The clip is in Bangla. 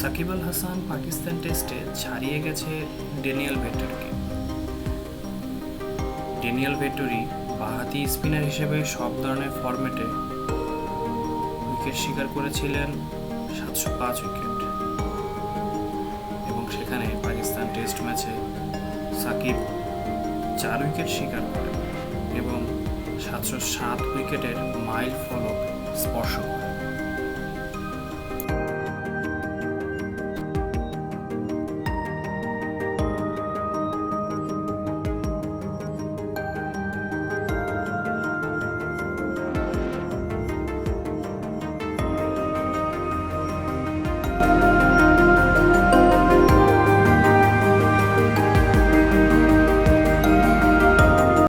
সাকিব আল হাসান পাকিস্তান টেস্টে ছাড়িয়ে গেছে ডেনিয়াল ভেট্টরিকে ডেনিয়াল ভেট্টরি বাহাতি স্পিনার হিসেবে সব ধরনের ফরম্যাটে উইকেট শিকার করেছিলেন সাতশো পাঁচ উইকেট। এবং সেখানে পাকিস্তান টেস্ট ম্যাচে সাকিব চার উইকেট শিকার করেন এবং সাতশো সাত উইকেটের মাইল ফলক স্পর্শ